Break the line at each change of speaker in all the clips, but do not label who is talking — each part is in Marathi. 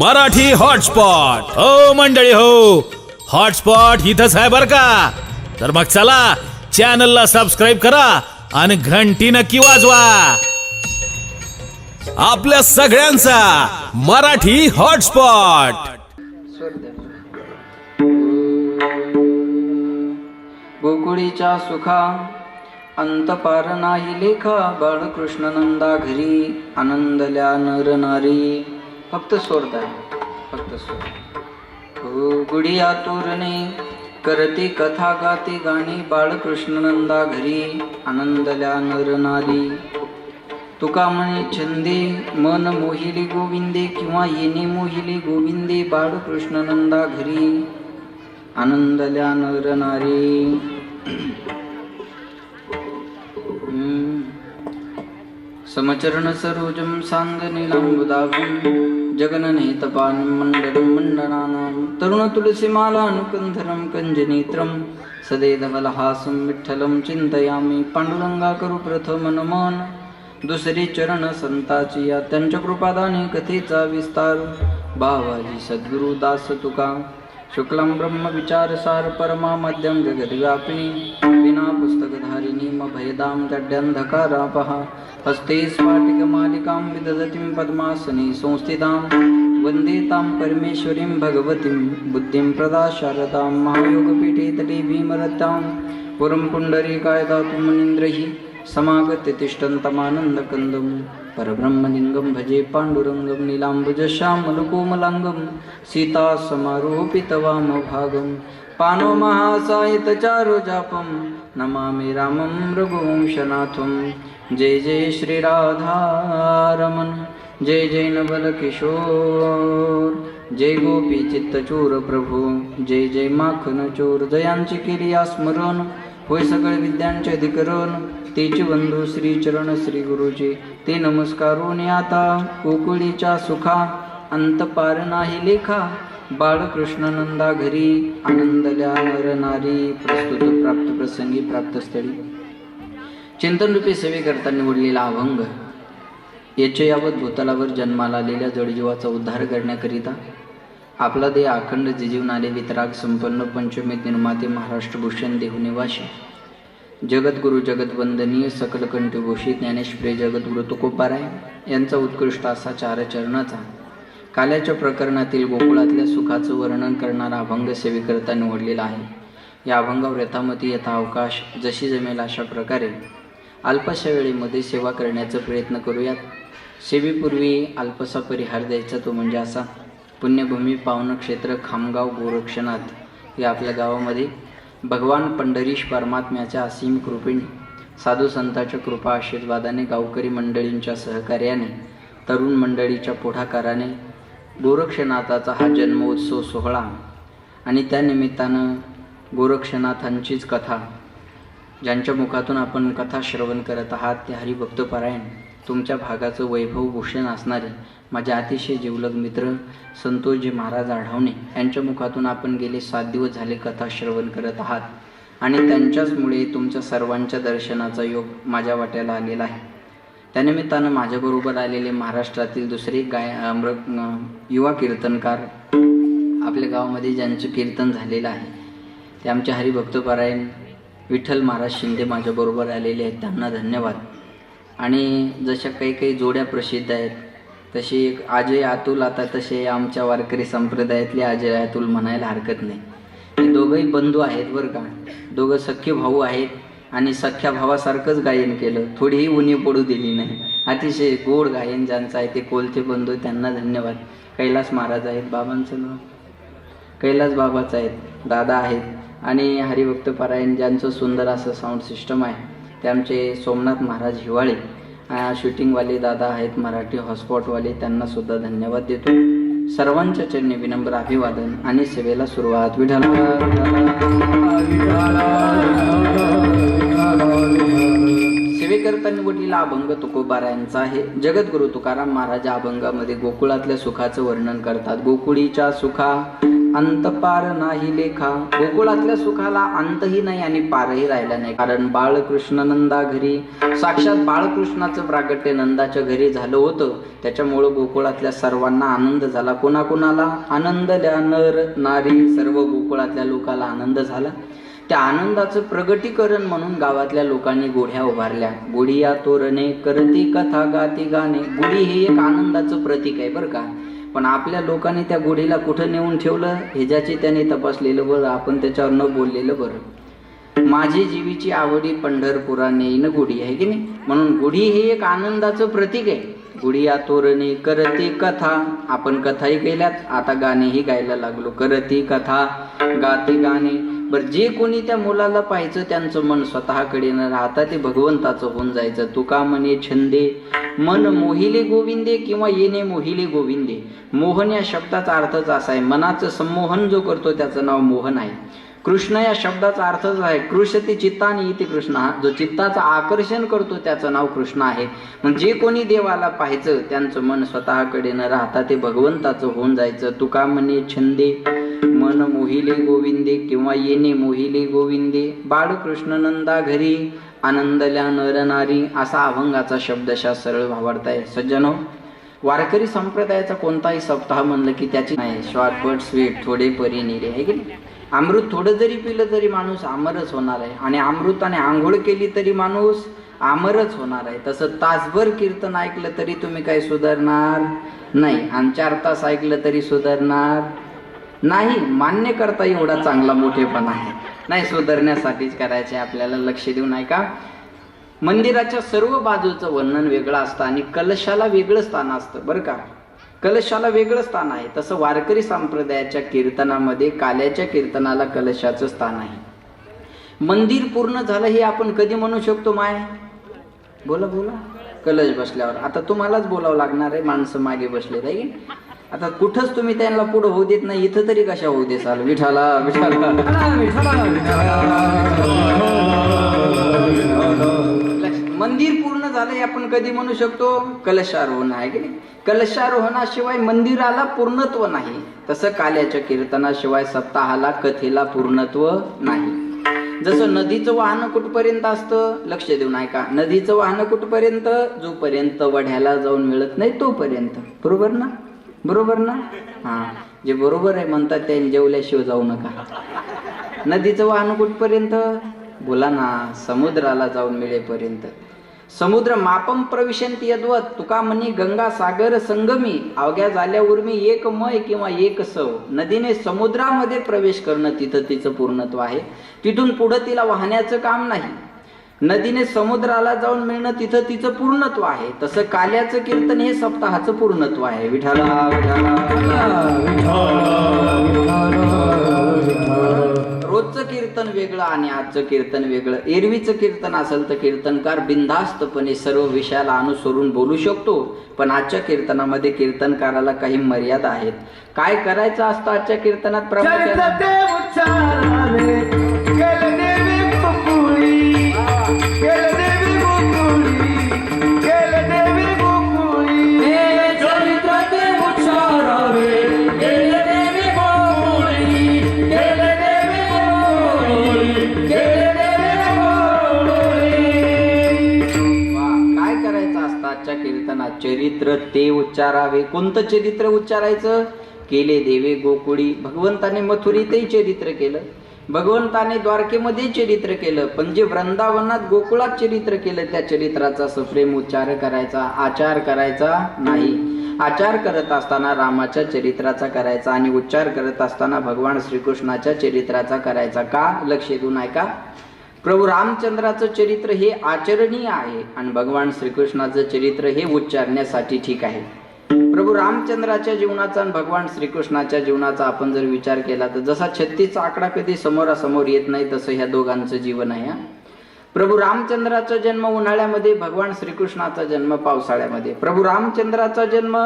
मराठी हॉटस्पॉट. हो मंडळी हो. हॉटस्पॉट इथंच आहे बर का? तर मग चला चॅनलला सबस्क्राईब करा आणि घंटी नक्की वाजवा. आपल्या सगळ्यांचा मराठी हॉटस्पॉट.
गोकुळीच्या सुखा अंतपार नाही लेखा बाळकृष्ण नंदा घरी आनंदल्या नर नारी फक्त सोडता फक्त स्वर. गुडिया हो गुढी आतुरणे करते कथा गाते गाणी बाळकृष्णनंदा घरी आनंदल्या नर नारी. तुका म्हणे छंदे मन मोहिली गोविंदे किंवा येणे मोहिली गोविंदे बाळकृष्णनंदा घरी आनंदल्या नर नारी. समचरण सरोजम सांग नीलांबुदाभं जगननेतपान मंडलं मंडनानां तरुण कञ्जनेत्रं सदेदवलहासं विठ्ठलं चिन्तयामि पांडुरंगा दुसरी चरण संताची या त्यांच्या कृपादाने कथेचा विस्तार। बाबाजी सद्गुरु दास तुका। शुक्लं ब्रह्म विचार सार परमा मध्यम जगद्व्यापिनी। विना पुस्तक म जड्यन्धकारापः हस्ते स्फाटिकमालिकां विदधतीं पद्मासने संस्थितां वन्दे तां परमेश्वरीं भगवतीं बुद्धिं प्रदा शारदां महायोगपीठे तटे भीमरतां पुरं पुण्डरीकाय मुनीन्द्रैः समागत्य तिष्ठन्तमानन्दकन्दं परब्रह्मलिङ्गं भजे पाण्डुरङ्गं नीलाम्बुजश्यामलकोमलाङ्गं सीतासमारोपितवामभागं पानो महासायितचारुजापम् नमामि रामं रघुवंशनाथं। जय जय श्रीराधारमण। जय जय नवलकिशोर। जय गोपी चित्तचूर प्रभू। जय जय माखन चोर। जयांची केली स्मरण। होय सगळे विद्यांचे अधिकरण। तेच बंधू श्री चरण श्री गुरुजी। ते नमस्कारून आता कोकुळीच्या सुखा। अंतपार नाही लेखा। बाळकृष्णनंदा घरी आनंदल्या नर नारी प्रस्तुत प्राप्त प्रसंगी प्राप्त स्थळी चिंतन रूपी सेवे करता निवडलेला अभंग याचे यावत भूतलावर जन्माला आलेल्या जडजीवाचा उद्धार करण्याकरिता आपला देह अखंड जिजीवनाले वितराग संपन्न पंचमी निर्माते महाराष्ट्र भूषण देहुनिवासी. जगद्गुरु जगतवंदनीय सकल कंठघोषित ज्ञानेश्वरी जगद्गुरु तुकोपाराय यांचा उत्कृष्ट असा चारचरणाचा काल्याच्या प्रकरणातील गोकुळातल्या सुखाचं वर्णन करणारा अभंग सेवेकरता निवडलेला आहे. या अभंगावर यथामती यथा अवकाश जशी जमेल अशा प्रकारे अल्पशा वेळेमध्ये सेवा करण्याचा प्रयत्न करूयात. सेवेपूर्वी अल्पसा परिहार द्यायचा तो म्हणजे असा. पुण्यभूमी पावन क्षेत्र खामगाव गोरक्षनाथ या आपल्या गावामध्ये भगवान पंढरीश परमात्म्याच्या असीम कृपेने साधू संतांच्या कृपा आशीर्वादाने गावकरी मंडळींच्या सहकार्याने तरुण मंडळीच्या पुढाकाराने गोरक्षनाथाचा हा जन्मोत्सव सोहळा आणि त्यानिमित्तानं गोरक्षनाथांचीच कथा ज्यांच्या मुखातून आपण कथा श्रवण करत आहात ते हरिभक्तपरायण तुमच्या भागाचं वैभव भूषण असणारे माझे अतिशय जिवलग मित्र संतोषजी महाराज आढावणे यांच्या मुखातून आपण गेले सात दिवस झाले कथा श्रवण करत आहात आणि त्यांच्याचमुळे तुमच्या सर्वांच्या दर्शनाचा योग माझ्या वाट्याला आलेला आहे. त्यानिमित्तानं माझ्याबरोबर आलेले महाराष्ट्रातील दुसरे गाय मृ युवा कीर्तनकार आपल्या गावामध्ये ज्यांचं कीर्तन झालेलं आहे ते आमचे हरिभक्तपरायण विठ्ठल महाराज शिंदे माझ्याबरोबर आलेले आहेत. त्यांना धन्यवाद. आणि जशा काही काही जोड्या प्रसिद्ध आहेत तशी एक अजय अतुल आता तसे आमच्या वारकरी संप्रदायातले अजय अतुल म्हणायला हरकत नाही. हे दोघंही बंधू आहेत बरं का. दोघं सख्खे भाऊ आहेत. आणि सख्या भावासारखंच गायन केलं. थोडीही उणी पडू दिली नाही. अतिशय गोड गायन ज्यांचं आहे ते कोलथे बंधू त्यांना धन्यवाद. कैलास महाराज आहेत बाबांचं नाव. कैलास बाबाच आहेत दादा आहेत आणि हरिभक्त पारायण ज्यांचं सुंदर असं साऊंड सिस्टम आहे ते आमचे सोमनाथ महाराज हिवाळे. शूटिंगवाले दादा आहेत मराठी हॉटस्पॉटवाले त्यांनासुद्धा धन्यवाद देतो. सर्वांच्या चरणी विनम्र अभिवादन आणि सेवेला सुरुवात. विठाल सेवेकरता निवडलेला अभंग तुकोबारायांचा आहे. जगद्गुरु तुकाराम महाराज अभंगामध्ये गोकुळातल्या सुखाचं वर्णन करतात. गोकुळीच्या सुखा अंत पार नाही लेखा. गोकुळातल्या सुखाला अंतही नाही आणि पारही राहिला नाही. कारण बाळकृष्ण नंदा घरी साक्षात बाळकृष्णाचं प्रागट्य नंदाच्या घरी झालं होतं. त्याच्यामुळं गोकुळातल्या सर्वांना आनंद झाला. कोणाकोणाला आनंदल्या नर नारी सर्व गोकुळातल्या लोकाला आनंद झाला. त्या आनंदाचं प्रगटीकरण म्हणून गावातल्या लोकांनी गुढ्या उभारल्या. गुढिया तोरणे करती कथा गाती गाणे. गुढी हे एक आनंदाचं प्रतीक आहे बरं का. पण आपल्या लोकांनी त्या गुढीला कुठं नेऊन ठेवलं हे ज्याची त्याने तपासलेलं बरं आपण त्याच्यावर न बोललेलं बरं. माझी जीवीची आवडी पंढरपुरा नेईन गुढी आहे की नाही? म्हणून गुढी हे एक आनंदाचं प्रतीक आहे. गुढिया तोरणी करती कथा. आपण कथाही केल्यात आता गाणेही गायला लागलो. करती कथा गाती गाणे. बर जे कोणी त्या मुलाला पाहायचं त्यांचं मन स्वतःकडे न राहता ते भगवंताचं होऊन जायचं. तुका म्हणे छंदे मन मोहिले गोविंदे किंवा येणे मोहिले गोविंदे. मोहन या शब्दाचा अर्थच असा आहे मनाचं संमोहन जो करतो त्याचं नाव मोहन आहे. कृष्ण या शब्दाचा अर्थच आहे कृष्यते चित्तानी इथे कृष्ण. हा जो चित्ताचं आकर्षण करतो त्याचं नाव कृष्ण आहे. मग जे कोणी देवाला पाहायचं त्यांचं मन स्वतःकडे न राहता ते भगवंताचं होऊन जायचं. तुका म्हणे छंदे मन मोहिले गोविंदे किंवा येणे मोहिले गोविंदे. बाळकृष्ण नंदा घरी आनंदल्या नर नारी. असा अभंगाचा शब्दशा सरळ भावार्थाय सज्जनो वारकरी संप्रदायाचा कोणताही सप्ताह म्हणलं की त्याची नाही. शॉर्टकट स्वीट थोडे परी निरे. आहे की नाही? अमृत थोडं जरी पिलं तरी माणूस आमरच होणार आहे. आणि अमृताने आंघोळ केली तरी माणूस आमरच होणार आहे. तसं तासभर कीर्तन ऐकलं तरी तुम्ही काही सुधारणार नाही. आणि चार तास ऐकलं तरी सुधारणार नाही. मान्य करता एवढा चांगला मोठेपणा आहे. नाही सुधारण्यासाठीच करायचे आपल्याला लक्ष देऊन ऐका का? मंदिराच्या सर्व बाजूचं वर्णन वेगळं असतं आणि कलशाला वेगळं स्थान असतं. बरं का? कलशाला वेगळं स्थान आहे. तसं वारकरी संप्रदायाच्या कीर्तनामध्ये काल्याच्या कीर्तनाला कलशाचं स्थान आहे. मंदिर पूर्ण झालं हे आपण कधी म्हणू शकतो माय? बोला बोला. कलश बसल्यावर. आता तुम्हालाच बोलावं लागणार आहे माणसं मागे बसले की? आता कुठंच तुम्ही त्यांना पुढं होऊ देत नाही इथं तरी कशा होऊ देसाल विठाला विठाला मंदिर पूर्ण झालं हे आपण कधी म्हणू शकतो? कलशारोहण आहे की नाही? कलशारोहणाशिवाय मंदिराला पूर्णत्व नाही. तसं काल्याच्या कीर्तनाशिवाय सप्ताहाला कथेला पूर्णत्व नाही. जसं नदीचं वाहन कुठपर्यंत असतं? लक्ष देऊन ऐका नदीचं वाहन कुठपर्यंत? जोपर्यंत वढ्याला जाऊन मिळत नाही तोपर्यंत. बरोबर ना? बरोबर ना? हा. जे बरोबर आहे म्हणतात त्यांनी जेवल्याशिवाय जाऊ नका. नदीचं वाहन कुठपर्यंत? बोला ना समुद्राला जाऊन मिळेपर्यंत. समुद्र मापम प्रविशंती यद्वत तुका म्हणी गंगा सागर संगमी अवघ्या झाल्यावर मी एक मय किंवा एक सव. नदीने समुद्रामध्ये प्रवेश करणं तिथं तिचं पूर्णत्व आहे. तिथून पुढं तिला वाहण्याचं काम नाही. नदीने समुद्राला जाऊन मिळणं तिथं तिचं पूर्णत्व आहे. तसं काल्याचं कीर्तन हे सप्ताहाचं पूर्णत्व आहे. विठाला रोजचं कीर्तन वेगळं आणि आजचं कीर्तन वेगळं. एरवीचं कीर्तन असेल तर कीर्तनकार बिनधास्तपणे सर्व विषयाला अनुसरून बोलू शकतो पण आजच्या कीर्तनामध्ये कीर्तनकाराला काही मर्यादा आहेत. काय करायचं असतं आजच्या कीर्तनात प्रामुख्याने
चरित्र ते उच्चारावे.
कोणतं चरित्र उच्चारायचं? केले देवे गोकुळी. भगवंताने मथुरीतही चरित्र केलं. भगवंताने द्वारकेमध्ये चरित्र केलं. पण जे वृंदावनात गोकुळात चरित्र केलं त्या चरित्राचा सप्रेम उच्चार करायचा आचार करायचा नाही. आचार करत असताना रामाच्या चरित्राचा करायचा आणि उच्चार करत असताना भगवान श्रीकृष्णाच्या चरित्राचा करायचा. का? लक्ष देऊन ऐका का प्रभू रामचंद्राचं चरित्र हे आचरणीय आहे आणि भगवान श्रीकृष्णाचं चरित्र हे उच्चारण्यासाठी ठीक आहे प्रभू रामचंद्राच्या जीवनाचा आणि भगवान श्रीकृष्णाच्या जीवनाचा आपण जर विचार केला तर जसा छत्तीसचा आकडा कधी समोरासमोर येत नाही तसं ह्या दोघांचं जीवन आहे हा. प्रभू रामचंद्राचा जन्म उन्हाळ्यामध्ये भगवान श्रीकृष्णाचा जन्म पावसाळ्यामध्ये प्रभू रामचंद्राचा जन्म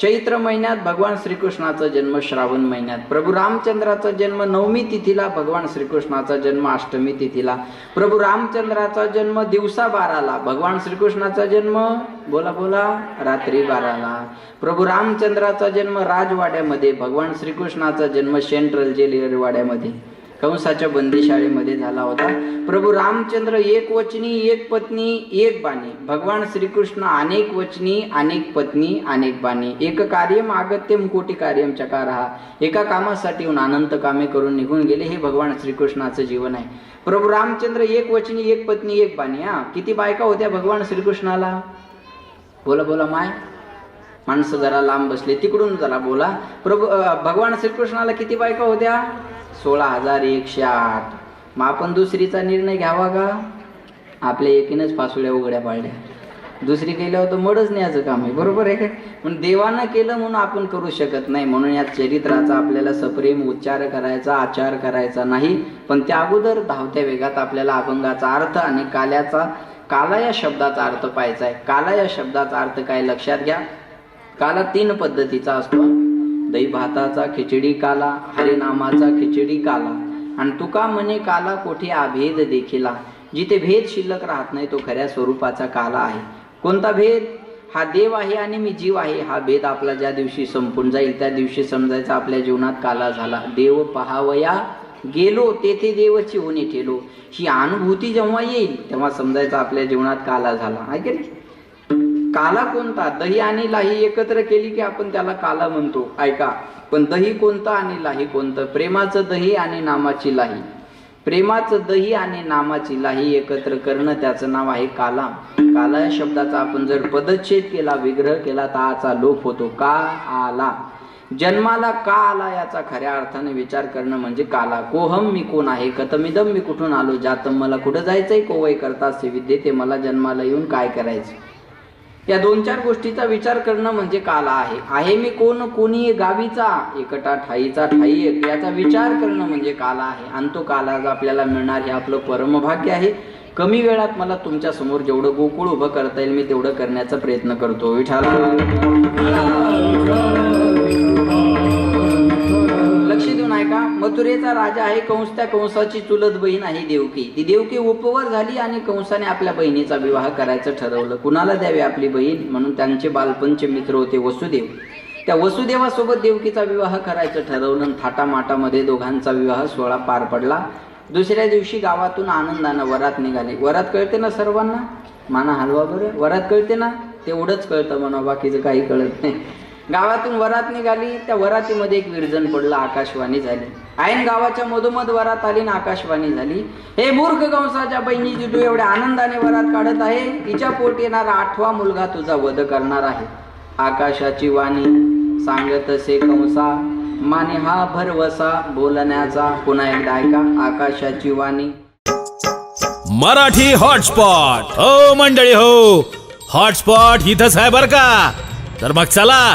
चैत्र महिन्यात भगवान श्रीकृष्णाचा जन्म श्रावण महिन्यात. प्रभू रामचंद्राचा जन्म नवमी तिथीला भगवान श्रीकृष्णाचा जन्म अष्टमी तिथीला. प्रभू रामचंद्राचा जन्म दिवसा बाराला. भगवान श्रीकृष्णाचा जन्म बोला बोला रात्री बाराला. प्रभू रामचंद्राचा जन्म राजवाड्यामध्ये. भगवान श्रीकृष्णाचा जन्म सेंट्रल जेल वाड्यामध्ये कंसाच्या बंदीशाळेमध्ये झाला होता. प्रभू रामचंद्र एक वचनी एक पत्नी एक बाणी भगवान श्रीकृष्ण अनेक वचनी अनेक पत्नी अनेक बाणी एक कार्यम आगत्यम कोटी कार्यम चकार. हा एका कामासाठी येऊन अनंत कामे करून निघून गेले. हे भगवान श्रीकृष्णाचं जीवन आहे. प्रभू रामचंद्र एक वचनी एक पत्नी एक बाणी हा किती बायका होत्या भगवान श्रीकृष्णाला? बोला बोला माय. माणसं जरा लांब बसले. तिकडून जरा बोला. प्रभू भगवान श्रीकृष्णाला किती बायका होत्या? सोळा हजार एकशे आठ. मग आपण दुसरीचा निर्णय घ्यावा का? आपल्या एकीनंच फासुल्या उघड्या पाडल्या. दुसरी केल्यावर तर मडच न्यायचं काम आहे बरोबर आहे पण देवानं केलं म्हणून आपण करू शकत नाही. म्हणून या चरित्राचा आपल्याला सप्रेम उच्चार करायचा आचार करायचा नाही. पण त्या अगोदर धावत्या वेगात आपल्याला अभंगाचा अर्थ आणि काल्याचा काला या शब्दाचा अर्थ पाहायचा आहे. काला या शब्दाचा अर्थ काय? लक्षात घ्या. काला तीन पद्धतीचा असतो. दही भाताचा खिचडी काला हरिनामाचा खिचडी काला. आणि तुका म्हणे काला कोठे अभेद देखिला जिथे भेद शिल्लक राहत नाही तो खऱ्या स्वरूपाचा काला आहे. कोणता भेद? हा देव आहे आणि मी जीव आहे. हा भेद आपला ज्या दिवशी संपून जाईल त्या दिवशी समजायचा आपल्या जीवनात काला झाला. देव पहावया गेलो तेथे देवची होणे ठेलो. ही अनुभूती जेव्हा येईल तेव्हा समजायचा आपल्या जीवनात काला झाला. आहे की नाही? काला कोणता? दही आणि लाही एकत्र केली की आपण त्याला काला म्हणतो? ऐका. पण दही कोणतं आणि लाही कोणतं? प्रेमाचं दही आणि नामाची लाही. प्रेमाचं दही आणि नामाची लाही एकत्र करणं त्याचं नाव आहे काला. काला या शब्दाचा आपण जर पदच्छेद केला विग्रह केला तर आचा लोप होतो. का आला? जन्माला का आला याचा खऱ्या अर्थाने विचार करणं म्हणजे काला. कोहम मी कोण आहे? कतमिदम मी कुठून आलो? जातम मला कुठं जायचंय? कोवय करता से विद्ये ते मला जन्माला येऊन काय करायचं? या दोन चार गोष्टीचा विचार करणं म्हणजे काला आहे. आहे मी कोण कोणी गावीचा? एकटा ठाईचा ठाई एक याचा विचार करणं म्हणजे काला आहे. आणि तो काला आपल्याला मिळणार हे आपलं परमभाग्य आहे. कमी वेळात मला तुमच्यासमोर जेवढं गोकुळ उभं करता येईल मी तेवढं करण्याचा प्रयत्न करतो. विठाला आहे का? मथुरेचा राजा आहे कंस त्या कंसाची चुलत बहीण आहे देवकी. ती देवकी उपवर झाली आणि कंसाने आपल्या बहिणीचा विवाह करायचं ठरवलं. कुणाला द्यावी आपली बहीण? म्हणून त्यांचे बालपणचे मित्र होते वसुदेव. त्या वसुदेवासोबत देवकीचा विवाह करायचं ठरवलं थाटामाटामध्ये दोघांचा विवाह सोहळा पार पडला. दुसऱ्या दिवशी गावातून आनंदानं वरात निघाली. वरात कळते ना सर्वांना? माना हलवा बरं? वरात कळते ना? तेवढंच कळतं म्हणा बाकीचं काही कळत नाही. गावातून वरात निघाली त्या वरातीमध्ये एक विरजन पडलं आकाशवाणी झाली. आईन गावाच्या मधोमध वरात आली ना आकाशवाणी झाली. हे मूर्ख कंसाच्या बहिणीची तू एवढ्या आनंदाने वरात काढत आहे. तिच्या पोट येणारा आठवा मुलगा तुझा वध करणार आहे. आकाशाची वाणी सांगत असे कंसा माने हा भरवसा बोलण्याचा. पुन्हा एकदा ऐका आकाशाची वाणी.
मराठी हॉटस्पॉट. हो मंडळी हो हॉटस्पॉट इथंच आहे बर का? तर मग चला